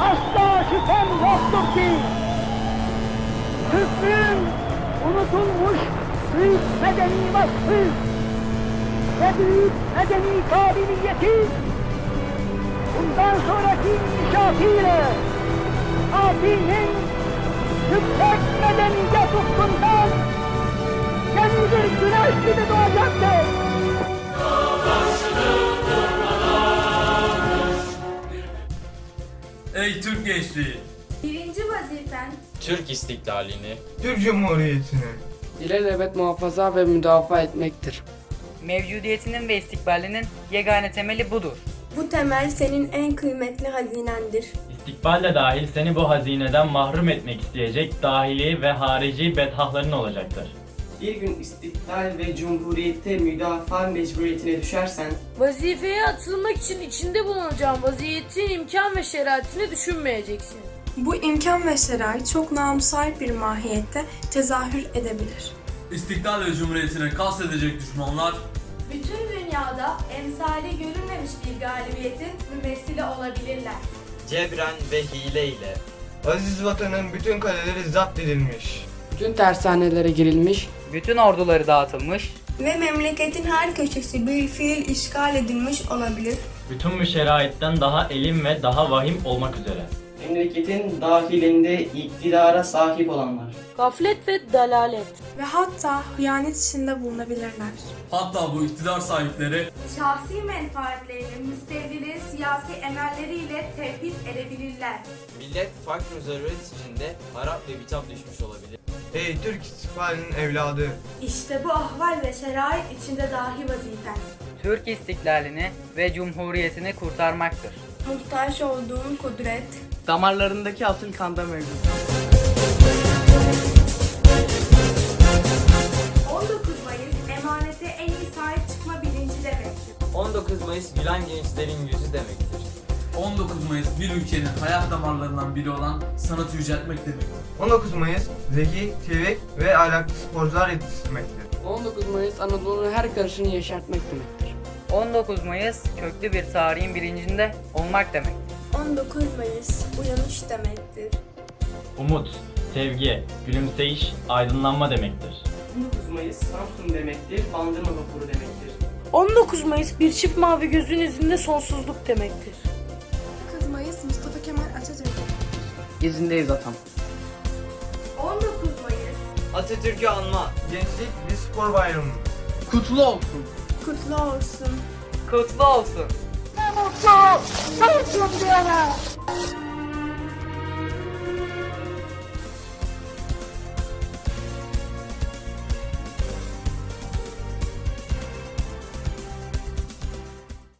Asla şüphem yoktur ki Türklüğün unutulmuş büyük medeni vasfı ve büyük medeni kabiliyeti bundan sonraki inşaatıyla Abi'nin yüksek medeniyet ufkundan yeni bir güneş gibi doğacaktır. Ey Türk gençliği! Birinci vazifen Türk istiklalini, Türk Cumhuriyeti'ni ilelebet muhafaza ve müdafaa etmektir. Mevcudiyetinin ve istikbalinin yegane temeli budur. bu temel senin en kıymetli hazinendir. İstikbal de dahil seni bu hazineden mahrum etmek isteyecek dahili ve harici bedhahların olacaktır. Bir gün istiklal ve cumhuriyete müdafaa mecburiyetine düşersen Vazifeye atılmak için içinde bulunacağın vaziyetin imkan ve şeriatini düşünmeyeceksin. Bu imkan ve şerait çok namsar bir mahiyette tezahür edebilir. İstiklal ve Cumhuriyetine kastedecek düşmanlar Bütün dünyada emsali görülmemiş bir galibiyetin mümessili olabilirler. cebren ve hile ile Aziz vatanın bütün kaleleri zapt edilmiş Bütün tersanelere girilmiş, Bütün orduları dağıtılmış, Ve memleketin her köşesi bir fiil işgal edilmiş olabilir. Bütün bu şeraitten daha elim ve daha vahim olmak üzere. Memleketin dahilinde iktidara sahip olanlar. Gaflet ve dalalet. Ve hatta hıyanet içinde bulunabilirler. hatta bu iktidar sahipleri Şahsi menfaatleriyle müstevdinin siyasi emelleriyle tevhid edebilirler. millet fakr zaruret içinde harap ve bitap düşmüş olabilir. Ey Türk istikbalinin evladı İşte bu ahval ve şerait içinde dahi vazifen. Türk istiklalini ve cumhuriyetini kurtarmaktır. Muhtaç olduğun kudret, Damarlarındaki asıl kanda mevcut. 19 Mayıs emanete en iyi sahip çıkma bilinci demektir. 19 Mayıs gülen gençlerin yüzü demektir. 19 Mayıs bir ülkenin hayat damarlarından biri olan sanatı yüceltmek demektir. 19 Mayıs zeki, çevik ve ahlaklı sporcular yetiştirmektir 19 Mayıs Anadolu'nun her karışını yeşertmek demektir. 19 Mayıs köklü bir tarihin bilincinde olmak demektir. 19 Mayıs uyanış demektir. Umut, sevgi, gülümseyiş, aydınlanma demektir. 19 Mayıs Samsun demektir, Bandırma vapuru demektir. 19 Mayıs bir çift mavi gözün izinde sonsuzluk demektir. 9 Mayıs Mustafa Kemal Atatürk. İzindeyiz atam. 19 Mayıs Atatürk'ü anma, Gençlik bir spor bayramı Kutlu olsun. kutlu olsun. Kutlu olsun. Mutlu, Türk'üm diyene.